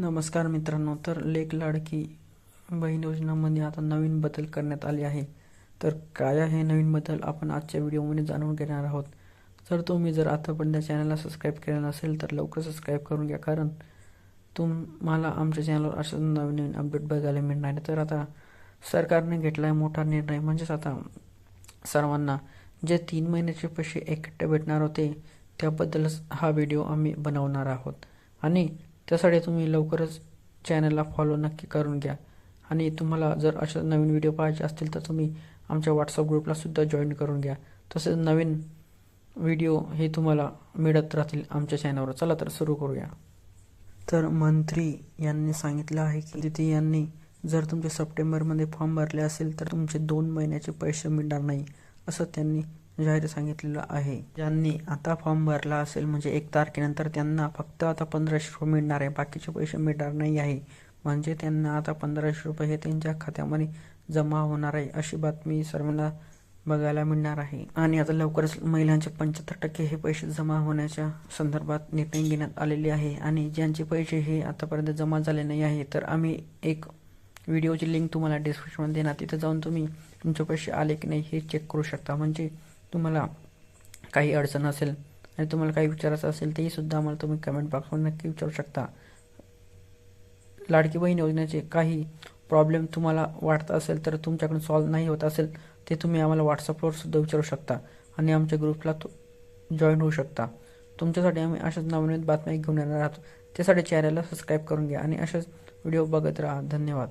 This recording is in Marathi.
नमस्कार मित्रांनो तर लेख लाडकी बहीण योजनामध्ये आता नवीन बदल करण्यात आले आहे. तर काय आहे नवीन बदल? आपण आजच्या व्हिडिओमध्ये जाणून घेणार आहोत. जर तुम्ही जर आतापर्यंत चॅनलला सबस्क्राईब केलं नसेल तर लवकर सबस्क्राईब करून घ्या कारण तुम्हाला आमच्या चॅनलवर असं नवीन नवीन अपडेट बघायला मिळणार आहे. तर आता सरकारने घेतला आहे मोठा निर्णय म्हणजेच आता सर्वांना जे तीन महिन्याचे पैसे एकट्टे भेटणार होते त्याबद्दलच हा व्हिडिओ आम्ही बनवणार आहोत. आणि त्यासाठी तुम्ही लवकरच चॅनलला फॉलो नक्की करून घ्या. आणि तुम्हाला जर अशा नवीन व्हिडिओ पाहायचे असतील तर तुम्ही आमच्या व्हॉट्सअप ग्रुपलासुद्धा जॉईन करून घ्या. तसेच नवीन व्हिडिओ हे तुम्हाला मिळत राहतील आमच्या चॅनलवर चला तर सुरू करूया. तर मंत्री यांनी सांगितलं आहे की तिथे यांनी जर तुमचे सप्टेंबरमध्ये फॉर्म भरले असेल तर तुमचे दोन महिन्याचे पैसे मिळणार नाही असं त्यांनी जाहीर सांगितलेलं आहे. ज्यांनी आता फॉर्म भरला असेल म्हणजे एक तारखेनंतर त्यांना फक्त आता पंधराशे रुपये मिळणार आहे बाकीचे पैसे मिळणार नाही आहे. म्हणजे त्यांना आता पंधराशे रुपये हे त्यांच्या खात्यामध्ये जमा होणार आहे अशी बातमी सर्वांना बघायला मिळणार आहे. आणि आता लवकरच महिलांचे पंच्याहत्तर टक्के हे पैसे जमा होण्याच्या संदर्भात निर्णय घेण्यात आलेले आहे. आणि ज्यांचे पैसे हे आतापर्यंत जमा झाले नाही आहे तर आम्ही एक व्हिडिओची लिंक तुम्हाला डिस्क्रिप्शनमध्ये देणार. तिथे जाऊन तुम्ही तुमचे पैसे आले की नाही हे चेक करू शकता. म्हणजे तुम्हाला काही अडचण असेल आणि तुम्हाला काही विचारायचं असेल तेही सुद्धा आम्हाला तुम्ही कमेंट बॉक्समध्ये नक्की विचारू शकता. लाडकी बहीण योजनेचे काही प्रॉब्लेम तुम्हाला वाटत असेल तर तुमच्याकडून सॉल्व्ह नाही होत असेल ते तुम्ही आम्हाला व्हॉट्सअपवर सुद्धा विचारू शकता आणि आमच्या ग्रुपला जॉईन होऊ शकता. तुमच्यासाठी आम्ही अशाच नवनवीन बातम्या घेऊन येणार आहोत. त्यासाठी चॅनलला सबस्क्राईब करून घ्या आणि अशाच व्हिडिओ बघत राहा. धन्यवाद.